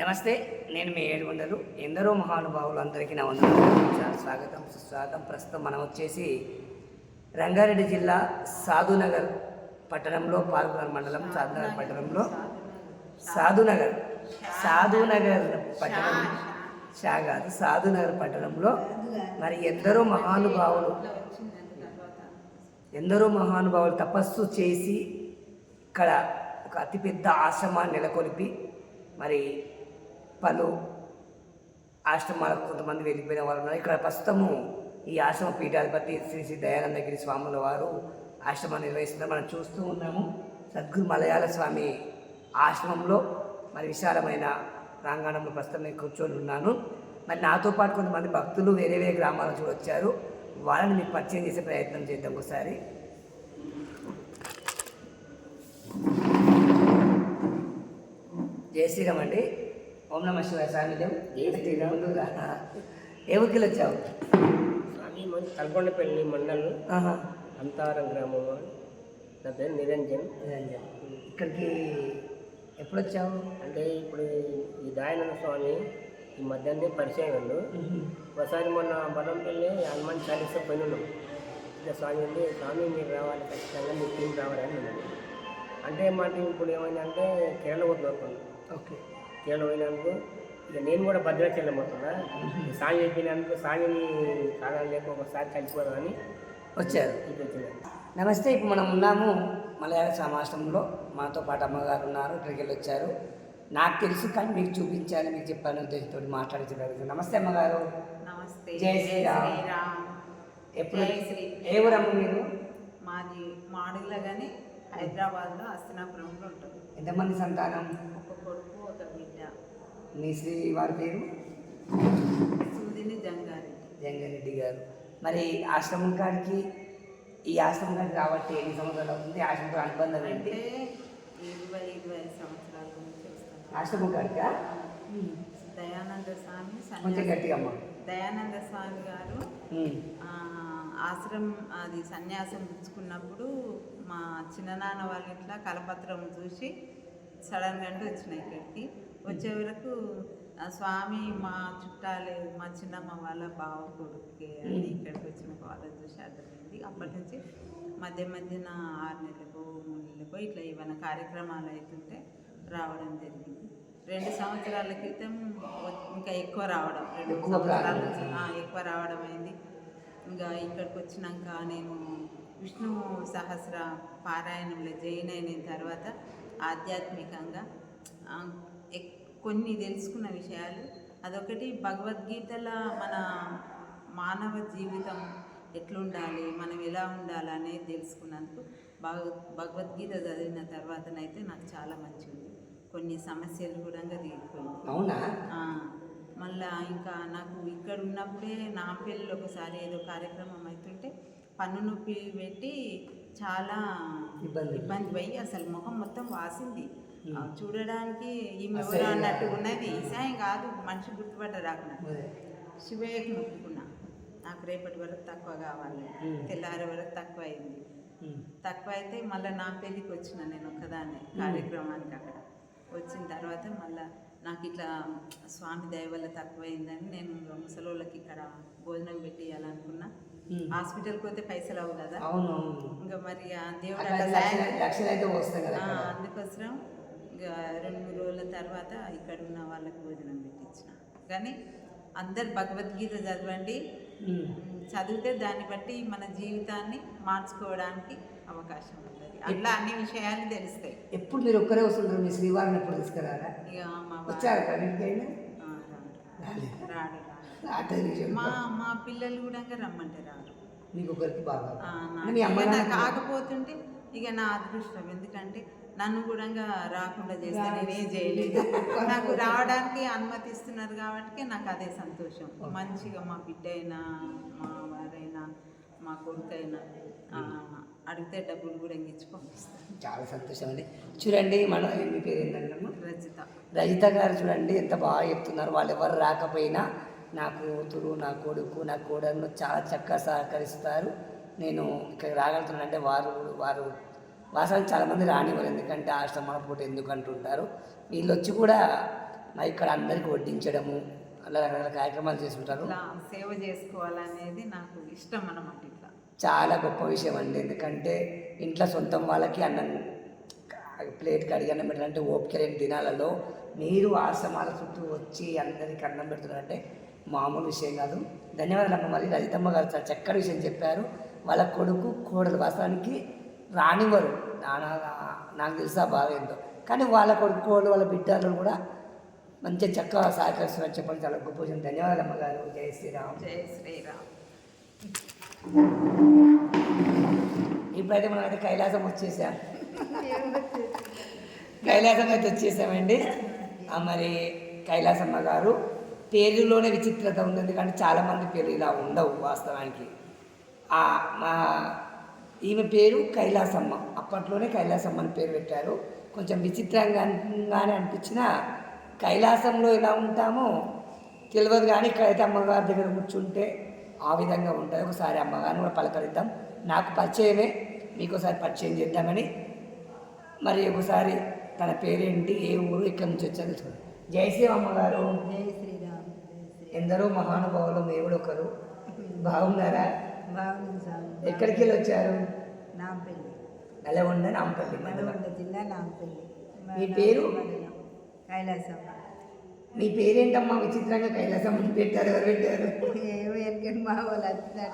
నమస్తే నేను మీ ఏడుగొండలు. ఎందరో మహానుభావులు అందరికీ నా వందనాలు స్వాగతం సుస్వాగతం. ప్రస్తుతం మనం వచ్చేసి రంగారెడ్డి జిల్లా సాధునగర్ పట్టణంలో పాల్గొనర్ మండలం సాధునగర్ పట్టణంలో. సాధునగర్ సాధునగర్ పట్టణం. షా కాదు సాధునగర్ పట్టణంలో. మరి ఎందరో మహానుభావులు ఎందరో మహానుభావులు తపస్సు చేసి ఇక్కడ ఒక అతిపెద్ద ఆశ్రమాన్ని నెలకొల్పి మరి పలు ఆశ్రమాలకు కొంతమంది వెళ్ళిపోయిన వారు ఉన్నారు. ఇక్కడ ప్రస్తుతము ఈ ఆశ్రమ పీఠాధిపతి శ్రీ శ్రీ దయానందగిరి స్వాముల వారు ఆశ్రమాన్ని నిర్వహిస్తున్నారు. మనం చూస్తూ ఉన్నాము సద్గురు మలయాళ స్వామి ఆశ్రమంలో మరి విశాలమైన ప్రాంగణంలో ప్రస్తుతం నేను కూర్చొని ఉన్నాను. మరి నాతో పాటు కొంతమంది భక్తులు వేరే వేరే గ్రామాల నుంచి వచ్చారు. వాళ్ళని మీకు పరిచయం చేసే ప్రయత్నం చేద్దాం ఒకసారి. జయ శ్రీరామ్ అండి. ఓం నమ శివాయ సాన్నిధ్యం. శ్రీరామ్ ముందుగా ఏ ఊరికి వచ్చావు? స్వామి కల్కొండపల్లి మండలం. అంతారం గ్రామం నా పేరు నిరంజన్. నిరంజన్. ఇక్కడికి ఎప్పుడు వచ్చావు? అంటే ఇప్పుడు ఈ దయానంద స్వామి ఈ మధ్యాహ్నం పరిచయం ఉండు ఒకసారి మొన్న బలంపల్లి హనుమాన్ చాలీసా పని ఉన్నాం ఇక స్వామి ఉంది స్వామి మీరు రావాలి ఖచ్చితంగా మీ టీం రావాలని ఉన్నాడు అంటే మాట ఇప్పుడు ఏమైందంటే కేరళ పోతున్నాం ఓకే. కేరళ పోయినందుకు ఇక నేను కూడా భద్రాచలం పోతున్నా స్వామి చెప్పినందుకు స్వామిని కాలం లేక ఒకసారి కలిసిపోదామని వచ్చారు. నమస్తే ఇప్పుడు మనం ఉన్నాము మలయాళ సమాశ్రమంలో మాతో పాటు అమ్మగారు ఉన్నారు ఇక్కడికి వెళ్ళి వచ్చారు. నాకు తెలుసు కానీ మీకు చూపించాలి మీకు చెప్పాను ఉద్దేశంతో మాట్లాడించగలుగుతాను నమస్తే అమ్మగారు. నమస్తే. జై శ్రీరామ్. ఎప్పుడు ఏ ఊరమ్మ మీరు? మాది మాడుగుల కానీ హైదరాబాద్లో హస్తినాపురంలో ఉంటుంది. ఎంతమంది సంతానం? ఒక కొడుకు మీ శ్రీ వారి పేరు? సూదిని జంగారెడ్డి. జంగారెడ్డి గారు. మరి ఆశ్రమం కాడికి ఈ ఆశ్రమం కాడికి రాబట్టి ఎన్ని సంవత్సరాలు అవుతుంది? ఆశ్రమం అనుబంధం ఏంటి? అంటే ఇరవై ఇరవై సంవత్సరాల నుంచి వస్తున్నాను ఆశ్రమం కాడికా? దయానంద స్వామి కొంచెం గట్టిగా అమ్మ దయానంద స్వామి గారు ఆశ్రమం అది సన్యాసం పుచ్చుకున్నప్పుడు మా చిన్ననాన్న వాళ్ళ ఇంట్లో కలపత్రం చూసి సడన్గా అంటే వచ్చినాయి ఇక్కడికి. వచ్చే వరకు ఆ స్వామి మా చుట్టాలే మా చిన్నమ్మ వాళ్ళ బావ కొడుకు అని ఇక్కడికి వచ్చిన వాళ్ళని చూసి అర్థమైంది అప్పటి నుంచి మధ్య మధ్యన ఆరు నెలలకు మూడు నెలలకు ఇట్లా ఏమైనా కార్యక్రమాలు అవుతుంటే రావడం జరిగింది. రెండు సంవత్సరాల క్రితం ఇంకా ఎక్కువ రావడం. రెండు సంవత్సరాల ఎక్కువ రావడం అయింది. ఇంకా ఇక్కడికి వచ్చినాక నేను విష్ణు సహస్ర పారాయణంలో జైన్ అయిన తర్వాత ఆధ్యాత్మికంగా కొన్ని తెలుసుకున్న విషయాలు. అదొకటి భగవద్గీతల మన మానవ జీవితం ఎట్లుండాలి మనం ఎలా ఉండాలి అనేది తెలుసుకున్నందుకు భగ భగవద్గీత చదివిన తర్వాతనైతే నాకు చాలా మంచిగా ఉంది కొన్ని సమస్యలు కూడా తీరిపోయింది అవునా? మళ్ళా ఇంకా నాకు ఇక్కడ ఉన్నప్పుడే నా పెళ్ళి ఒకసారి ఏదో కార్యక్రమం అవుతుంటే పన్ను నొప్పి పెట్టి చాలా ఇబ్బంది. ఇబ్బంది పోయి అసలు ముఖం మొత్తం వాసింది. చూడడానికి ఈమె అసలు ఎవరు అన్నట్టు ఉన్నది. ఈసాయం కాదు మనిషి గుర్తుపట్ట రాకుండా. శివయ్యకు మొక్కుకున్నా. నాకు రేపటి వరకు తక్కువ కావాలి. తెల్లారి వరకు తక్కువ అయింది. తక్కువ అయితే మళ్ళీ నా పెళ్ళికి వచ్చిన నేను ఒక్కదాన్ని కార్యక్రమానికి అక్కడ. వచ్చిన తర్వాత మళ్ళీ నాకు ఇట్లా స్వామి దయ వల్ల తక్కువైందని నేను ముసలోళ్ళకి ఇక్కడ భోజనం పెట్టియాలనుకున్నా. హాస్పిటల్కి పోతే పైసలు అవు కదా. ఇంకా మరి దేవుడు. అందుకోసం రెండు మూడు రోజుల తర్వాత ఇక్కడ ఉన్న వాళ్ళకి భోజనం పెట్టించిన కానీ అందరు భగవద్గీత చదవండి. చదివితే దాన్ని బట్టి మన జీవితాన్ని మార్చుకోవడానికి అవకాశం ఉంటుంది. అట్లా అన్ని విషయాలు తెలుస్తాయి. ఎప్పుడు మీరు ఒక్కరే వస్తుంటారు? మీ శ్రీవారిని ఎప్పుడు తీసుకురారా? ఇక మా వచ్చారు మా మా పిల్లలు కూడా రమ్మంటే రారు. మీకు ఒకరికి బాగా కాకపోతుంటే ఇక నా అదృష్టం. ఎందుకంటే నన్ను కూడా రాకుండా చేస్తే నేనేం చేయలేదు. నాకు రావడానికి అనుమతిస్తున్నారు కాబట్టి నాకు అదే సంతోషం. మంచిగా మా బిడ్డ అయినా మా వారైనా మా కొడుకైనా అడిగితే డబ్బులు కూడా ఇచ్చి పంపిస్తాను చాలా సంతోషం అండి చూడండి మన మీ పేరు ఏంటంటే రజిత. రజిత గారు చూడండి ఎంత బాగా చెప్తున్నారు. వాళ్ళు ఎవరు రాకపోయినా నా కూతురు నా కొడుకు నా కోడలను చాలా చక్కగా సహకరిస్తారు. నేను ఇక్కడ రాగలుగుతున్నానంటే వారు వారు వాస్తవానికి చాలామంది రానివ్వరు ఎందుకంటే ఆశ్రమాల పూట ఎందుకు అంటుంటారు. వీళ్ళు వచ్చి కూడా ఇక్కడ అందరికి వడ్డించడము అలా రకరకాల కార్యక్రమాలు చేసుకుంటారు. ఇట్లా సేవ చేసుకోవాలనేది నాకు ఇష్టం అన్నమాట ఇట్లా. చాలా గొప్ప విషయం అండి. ఎందుకంటే ఇంట్లో సొంతం వాళ్ళకి అన్నం ప్లేట్ కడిగి అన్నం పెట్టాలంటే ఓపిక లేని దినాలలో మీరు ఆశ్రమాల చుట్టూ వచ్చి అందరికి అన్నం పెడుతున్నారంటే మామూలు విషయం కాదు. ధన్యవాదాలు అమ్మ మరి. రజితమ్మ గారు చాలా చక్కటి విషయం చెప్పారు. వాళ్ళ కొడుకు కోడలు వాస్తవానికి రానివ్వరు. నాన్న నాకు తెలుసా బాధ ఏంటో. కానీ వాళ్ళ కొడుకు కోడలు వాళ్ళ బిడ్డలు కూడా మంచిగా చక్కగా సహకరిస్తున్నారు. చెప్పండి చాలా గొప్ప ధన్యవాదాలు అమ్మగారు. జై శ్రీరామ్. జై శ్రీరామ్. ఇప్పుడైతే మనం అయితే కైలాసం వచ్చేసాం. కైలాసం అయితే వచ్చేసామండి. మరి కైలాసమ్మ గారు పేరులోనే విచిత్రత ఉంది. ఎందుకంటే చాలామంది పేరు ఇలా ఉండవు వాస్తవానికి. మా ఈమె పేరు కైలాసమ్మ. అప్పట్లోనే కైలాసమ్మ అని పేరు పెట్టారు. కొంచెం విచిత్రంగానే అనిపించిన కైలాసంలో ఎలా ఉంటామో తెలియదు కానీ ఇక్కడైతే అమ్మగారి దగ్గర కూర్చుంటే ఆ విధంగా ఉంటుంది. ఒకసారి అమ్మగారిని కూడా పలకరిద్దాం. నాకు పరిచయమే. మీకు ఒకసారి పరిచయం చేద్దామని. మరి ఒకసారి తన పేరేంటి ఏ ఊరు ఇక్కడి నుంచి వచ్చారు చూడండి. జై శ్రీరామ్ అమ్మగారు. జై శ్రీరామ్ ఎందరో మహానుభావులు దేవుడు ఒకరు. బాగున్నారా? బాగుంది స్వామి ఎక్కడికి వెళ్ళి వచ్చారు నాంపల్లి. నల్లగొండ నాంపల్లి మండలం. నల్గొండ జిల్లా నాంపల్లి. మీ పేరు? కైలాసమ్మ. మీ పేరేంటమ్మా? విచిత్రంగా కైలాసం పెట్టారు ఎవరు పెట్టారు? ఏమో మా వాళ్ళు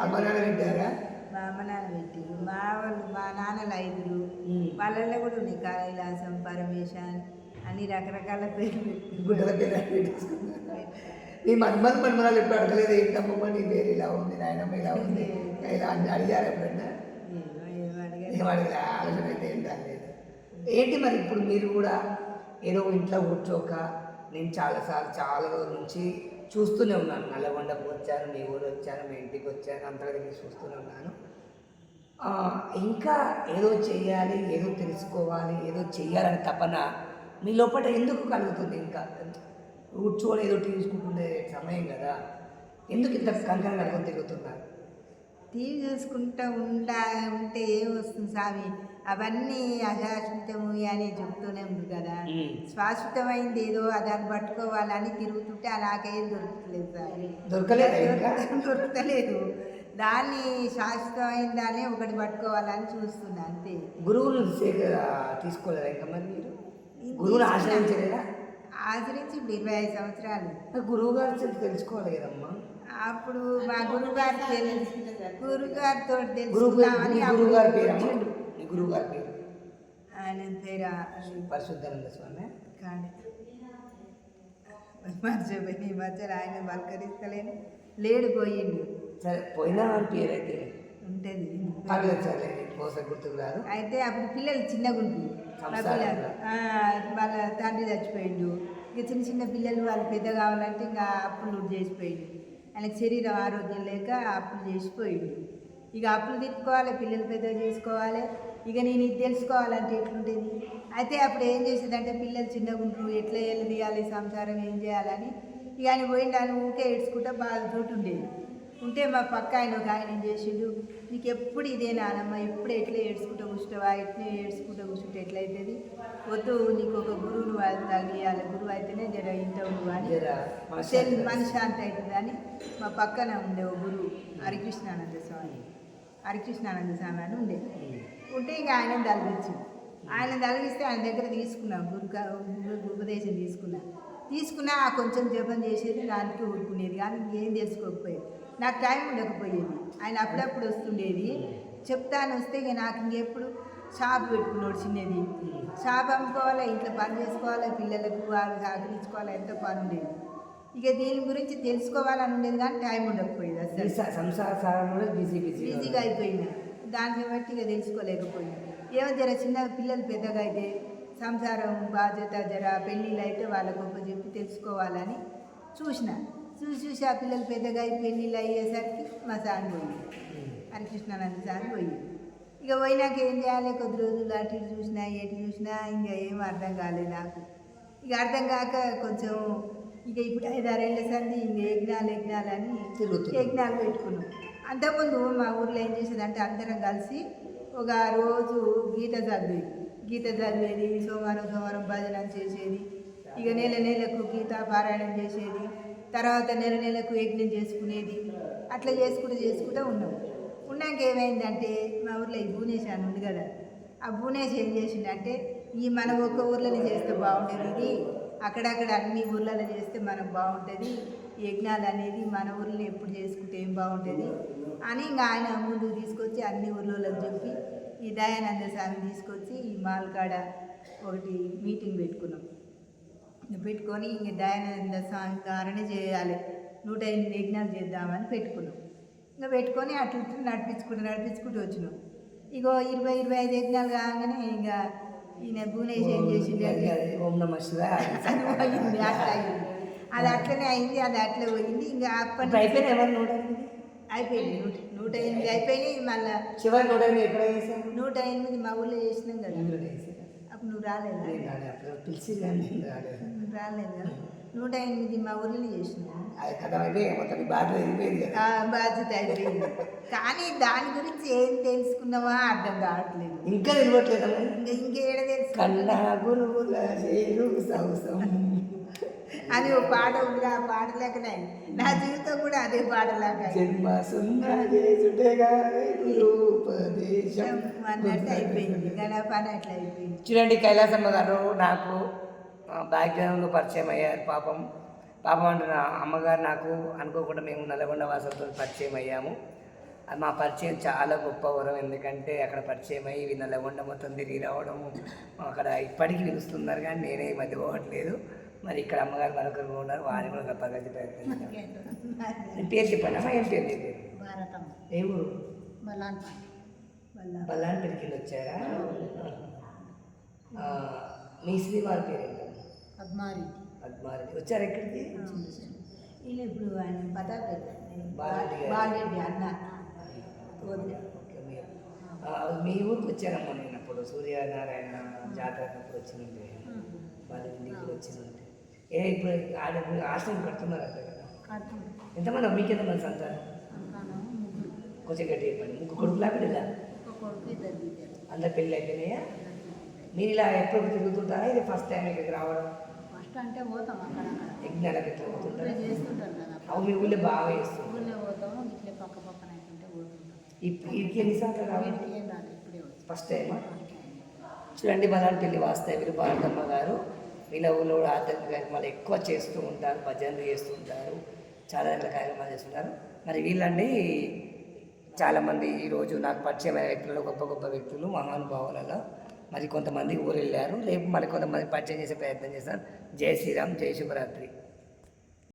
అమ్మ నాన్న పెట్టారా? మా అమ్మ నాన్న పెట్టిరు. మా వాళ్ళు మా నాన్నలు ఐదుగురు. ఉమ్. వాళ్ళల్లో కూడా ఉన్నాయి. కైలాసం పరమేశాన్ అన్ని రకరకాల పేర్లు. గుడ్డల పేరు నీ పెట్టేసుకున్నారు మీ మన్మనాలు ఎప్పుడు అడగలేదు ఏంటమ్మమ్మ నీ పేరు ఇలా ఉంది నాయనమ్మ ఇలా ఉంది ఇలా అని అడిగారు ఎప్పుడన్నా? ఏమో ఏం ఆలోచన అయితే ఏం రాలేదు ఏంటి మరి ఇప్పుడు మీరు కూడా ఏదో ఇంట్లో కూర్చోక నేను చాలాసార్లు చాలా రోజుల నుంచి చూస్తూనే ఉన్నాను. నల్లగొండకు వచ్చాను మీ ఊరు వచ్చాను మీ ఇంటికి వచ్చాను అంతగా చూస్తూనే ఉన్నాను. ఇంకా ఏదో చేయాలి ఏదో తెలుసుకోవాలి ఏదో చేయాలని తపన మీ లోపల ఎందుకు కలుగుతుంది ఇంకా? కూర్చొని ఏదో తీసుకుంటుండే సమయం కదా. ఎందుకు ఇంత కంకణం కలుగుని తిరుగుతున్నారు? టీవీ చూసుకుంటా ఉండా ఉంటే ఏం వస్తుంది స్వామి? అవన్నీ అశాశ్వతము అని చెప్తూనే ఉంది కదా. శాశ్వతమైంది ఏదో దాన్ని పట్టుకోవాలని తిరుగుతుంటే అలాగేం దొరుకుతలేదు స్వామి. దొరకలేదా ఇంకా? దొరుకుతలేదు దాన్ని శాశ్వతమైన దాన్ని ఒకటి పట్టుకోవాలని చూస్తున్నా అంతే. గురువును సేక తీసుకోలేదా ఇంకా మరి మీరు? గురువుని ఆశ్రయించలేదా? ఆచరించి ఇప్పుడు ఇరవై ఐదు సంవత్సరాలు. గురువు గారు చెప్పి తెలుసుకోవాలి కదమ్మా. అప్పుడు మా గురుగారు తెలుసు. గురుగారితో గురువు పేరు తెలుసుకుందామని గురువు గారి పేరు గురువు గారి పేరు. ఆయన పేరు పరిశుద్ధానంద స్వామి. కానీ మర్చిపోయి ఈ మధ్యలో ఆయన పలకరిస్తలేను లేడు పోయిండు. సరే పోయినా అని పేరు అయితే ఉంటుంది. పర్లేదు సరే కోస గుర్తుకు రాదు అయితే అప్పుడు పిల్లలు చిన్నగా ఉంటుంది పిల్లలు వాళ్ళ తండ్రి చచ్చిపోయిండు. ఇక చిన్న చిన్న పిల్లలు వాళ్ళు పెద్ద కావాలంటే ఇంకా అప్పులు చేసిపోయిండు. ఆయనకి శరీరం ఆరోగ్యం లేక అప్పులు చేసిపోయిండు. ఇక అప్పులు తిప్పుకోవాలి పిల్లలు పెద్ద చేసుకోవాలి. ఇక నేను ఇది తెలుసుకోవాలంటే ఎట్లుంటుంది అయితే అప్పుడు ఏం చేసేదంటే పిల్లలు చిన్నగా ఉంటారు ఎట్లా ఎల్లు తీయాలి సంసారం ఏం చేయాలని. ఇక ఆయన పోయిండు ఆయన ఊకే ఏడ్చుకుంటా బాధతోటి ఉండేది. ఉంటే మా పక్క ఆయన ఒక ఆయన ఏం చేసిండు? నీకు ఎప్పుడు ఇదే నానమ్మ ఎప్పుడు ఎట్లా ఏడ్చుకుంటూ కూర్చుంటావా? ఎట్లా ఏడ్చుకుంటూ కూర్చుంటే ఎట్లయితుంది? వద్దు నీకు ఒక గురువును తగిలియాలి గురువు అయితేనే జర ఇంటావు అని. మనశ్శాంతి అవుతుంది అని మా పక్కన ఉండే ఒక గురువు హరికృష్ణానంద స్వామి. హరికృష్ణానంద స్వామి అని ఉండే. ఉంటే ఇక ఆయన తలిగించు ఆయన తలిగిస్తే ఆయన దగ్గర తీసుకున్నా గురు ఉపదేశం తీసుకున్నా. తీసుకున్నా ఆ కొంచెం జపం చేసేది దానికి ఊరుకునేది. కానీ ఇంకేం తెలుసుకోకపోయేది నాకు టైం ఉండకపోయేది. ఆయన అప్పుడప్పుడు వస్తుండేది. చెప్తాను వస్తే ఇక నాకు ఇంకెప్పుడు షాప్ పెట్టుకున్నాడు చిన్నది. షాప్ అమ్ముకోవాలి ఇంట్లో పని చేసుకోవాలి పిల్లలకు వాళ్ళు సహకరించుకోవాలి ఎంత పని ఉండేది. ఇక దీని గురించి తెలుసుకోవాలని ఉండేది కానీ టైం ఉండకపోయేది అసలు. బిజీ బిజీ బిజీగా అయిపోయింది దాన్ని బట్టి ఇక తెలుసుకోలేకపోయింది ఏమో జర చిన్న పిల్లలు పెద్దగా అయితే సంసారం బాధ్యత జర పెళ్ళిళ్ళు అయితే వాళ్ళ గొప్ప చెప్పి తెలుసుకోవాలని చూసిన. చూసి చూసి ఆ పిల్లలు పెద్దగా అయి పెళ్ళిళ్ళు అయ్యేసరికి మా సార్ పోయింది హరికృష్ణానంద సార్ పోయింది ఇక పోయినాక ఏం చేయాలి? కొద్ది రోజులు అటు ఇటు చూసినా ఎటు చూసినా ఇంకా ఏం అర్థం కాలేదు నాకు. ఇక అర్థం కాక కొంచెం ఇక ఇప్పుడు ఐదారేళ్ళ సంది ఇంక యజ్ఞాలు యజ్ఞాలు అని. యజ్ఞాలు పెట్టుకున్నాం. అంతకుముందు మా ఊర్లో ఏం చేసేదంటే అందరం కలిసి ఒక రోజు గీత చదివేది. గీత చదివేది సోమవారం సోమవారం భజన చేసేది. ఇక నెల నెలకు గీతా పారాయణం చేసేది. తర్వాత నెల నెలకు యజ్ఞం చేసుకునేది. అట్లా చేసుకుంటూ చేసుకుంటూ ఉన్నాం. ఉన్నాక ఏమైందంటే మా ఊర్లో ఈ భువనేష్ అని ఉంది కదా ఆ భువనేష్ ఏం చేసిండంటే ఈ మన ఒక్క ఊర్లోనే చేస్తే బాగుంటుంది ఇది. అక్కడక్కడ అన్ని ఊర్లలో చేస్తే మనకు బాగుంటుంది. యజ్ఞాలు అనేది మన ఊర్లో ఎప్పుడు చేసుకుంటే ఏం బాగుంటుంది అని ఇంకా ఆయన ముందుకు తీసుకొచ్చి అన్ని ఊర్లోకి చెప్పి ఈ దయానంద స్వామి తీసుకొచ్చి ఈ మాల్కాడ ఒకటి మీటింగ్ పెట్టుకున్నాం. పెట్టుకొని ఇంక దయానంద స్వామి ద్వారానే చేయాలి. నూట ఎనిమిది యజ్ఞాలు చేద్దామని పెట్టుకున్నాం. ఇంకా పెట్టుకొని అట్లా నడిపించుకుంటూ నడిపించుకుంటూ వచ్చినాం. ఇగో ఇరవై ఇరవై ఐదు యజ్ఞాలు కాగానే ఇక ఈయన భువనేష్ ఏం చేసింది అది అట్లనే అయింది అది అట్లే పోయింది. ఇంకా అప్పటి అయిపోయింది ఎవరు నూట అయిపోయింది నూట నూట ఎనిమిది అయిపోయినాయి మళ్ళీ చివరి నూట ఎనిమిది ఎక్కడ వేసాను నూట ఎనిమిది మా ఊళ్ళో చేసినాం కదా. నువ్వు రాలేదా పిలిచి రాలేదు కదా? నూట ఎనిమిది మా ఊళ్ళో చేసినాం. బాధ్యత అయిపోయింది కానీ దాని గురించి ఏం తెలుసుకున్నావా అర్థం కావట్లేదు. ఇంకా నిలబట్లేదమ్మా ఇంకా ఇంకేడ తెలుసు? కన్నా గురువుల చేరు సౌసం. అని ఒక పాట ఉంది ఆ పాట లేకనే నా జీవితం కూడా అదే పాట లాగా జన్మ అన్నట్టు అయిపోయింది అట్లా అయిపోయింది? చూడండి కైలాసమ్మ గారు నాకు బ్యాక్గ్రౌండ్లో పరిచయం అయ్యారు పాపం. పాపం అంటున్న అమ్మగారు నాకు అనుకోకుండా మేము నల్గొండ వాసులతో పరిచయం అయ్యాము. అది మా పరిచయం చాలా గొప్ప వరం ఎందుకంటే అక్కడ పరిచయం అయ్యి ఇవి నల్లగొండ మొత్తం తిరిగి రావడము అక్కడ ఇప్పటికీ పిలుస్తున్నారు కానీ నేనే మధ్య పోవట్లేదు. మరి ఇక్కడ అమ్మగారు మరొకరు ఉన్నారు వారిని కూడా గొప్పగా ప్రయత్నం నీ పేరు చెప్పండి అమ్మా ఏం పేరు పేరు? ఏ ఊరు? వచ్చారా? మీ శ్రీవారి పేరు ఏంటండి పద్మారెడ్డి. పద్మారెడ్డి. వచ్చారు ఎక్కడికి ఈయన ఇప్పుడు ఆయన బాలరెడ్డి అన్న. మీ- ఊరికి వచ్చారమ్మా నేను అప్పుడు. సూర్యనారాయణ జాతర అప్పుడు వచ్చినంటే వాళ్ళ ఇంటికి కూడా వచ్చినంటే ఏ ఇప్పుడు ఆడ ఆశ్రమం కడుతున్నారంట కదా. ఎంతమంది మీకు ఎంతమంది సంతానం? కొంచెం గట్టి చెప్పండి. ముగ్గు కొడుకులా పిల్లలా అందరు పెళ్ళి అయిపోయినాయా? మీరు ఇలా ఎప్పుడు తిరుగుతుంటారా? ఇది ఫస్ట్ టైం ఇక్కడికి రావడం? ఫస్ట్ అంటే పోతాం అక్కడక్కడ. యజ్ఞాలకు ఎట్లా పోతుంటారా? ఇప్పుడే అవి మీ ఊళ్ళో బాగా చేస్తుంది ఊళ్ళో పోతాము ఇట్లే పక్క పక్కన అవుతుంటే పోతుంటాం. వీటికి ఎన్ని సంవత్సరాలు రావాలి? ఇప్పుడే ఫస్ట్ టైమా చూడండి మలాంపల్లి వాస్తవ్యులు భారతమ్మ గారు. వీళ్ళ ఊళ్ళో కూడా ఆధ్యాత్మిక కార్యక్రమాలు ఎక్కువ చేస్తూ ఉంటారు భజనలు చేస్తూ ఉంటారు చాలా రకాల కార్యక్రమాలు చేస్తుంటారు. మరి వీళ్ళండి చాలామంది ఈరోజు నాకు పరిచయమైన వ్యక్తులు గొప్ప గొప్ప వ్యక్తులు మహానుభావులలో మరి కొంతమంది ఊరు వెళ్ళారు రేపు మరి కొంతమంది పరిచయం చేసే ప్రయత్నం చేస్తాను. జై శ్రీరామ్ జై శుభరాత్రి.